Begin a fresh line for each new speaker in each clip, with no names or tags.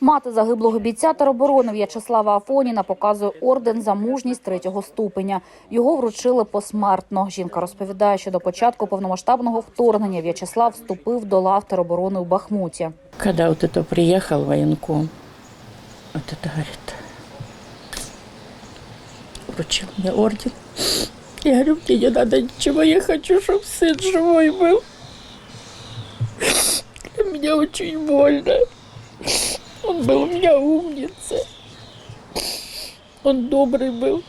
Мати загиблого бійця тероборони В'ячеслава Афоніна показує орден за мужність третього ступеня. Його вручили посмертно. Жінка розповідає, що до початку повномасштабного вторгнення В'ячеслав вступив до лав тероборони у Бахмуті.
Когда вот это приехал военком, вот это говорит, вручил мне орден. Я говорю, мне не надо ничего, я хочу, чтобы сын живой был. Для меня очень больно. Он был у меня умница. Он добрый был.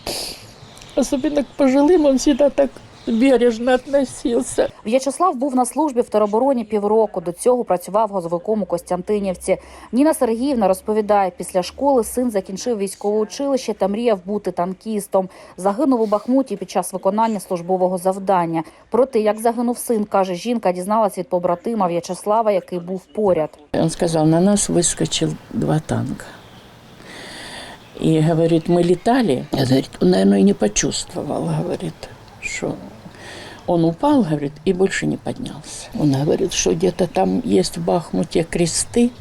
Особенно к пожилым он всегда так бережно относился.
В'ячеслав був на службі в теробороні півроку. До цього працював газовиком у Костянтинівці. Ніна Сергіївна розповідає, після школи син закінчив військове училище та мріяв бути танкістом. Загинув у Бахмуті під час виконання службового завдання. Про те, як загинув син, каже жінка, дізналась від побратима В'ячеслава, який був поряд.
Он сказал, на нас выскочил два танка. И говорит, мы летали. Я, говорит, он, наверное, и не почувствовал, говорит, что он упал, говорит, и больше не поднялся. Он говорит, что где-то там есть в Бахмуте кресты.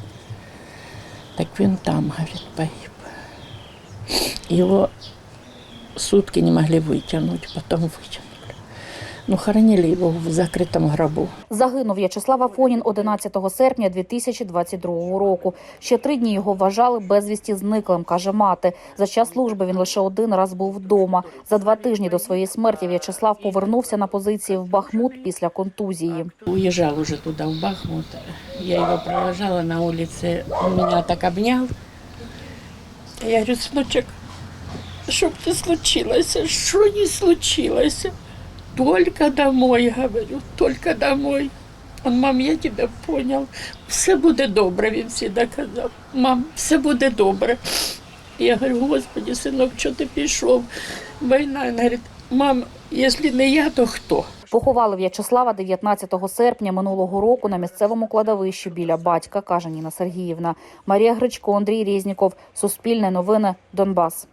Так он там, говорит, погиб. Его сутки не могли вытянуть, потом вытянули. Ну, хоронили его в закрытом гробу.
Загинув В'ячеслав Афонін 11 серпня 2022 року. Ще три дні його вважали безвісті зниклим, каже мати. За час служби він лише один раз був вдома. За два тижні до своєї смерті В'ячеслав повернувся на позиції в Бахмут після контузії.
Уезжал уже туда, в Бахмут. Я его провожала на улице. Он меня так обнял. Я говорю, сыночек, чтоб не случилось, что не случилось. Только домой, говорю, только домой. Он, мам, я тебе понял. Все буде добре, він завжди казав. Мам, все буде добре. Я говорю, господи, синок, що ти пішов? Війна. Він говорить, мам, якщо не я, то хто?
Поховали В'ячеслава 19 серпня минулого року на місцевому кладовищі біля батька, каже Ніна Сергіївна. Марія Гречко, Андрій Різніков. Суспільне новини. Донбас.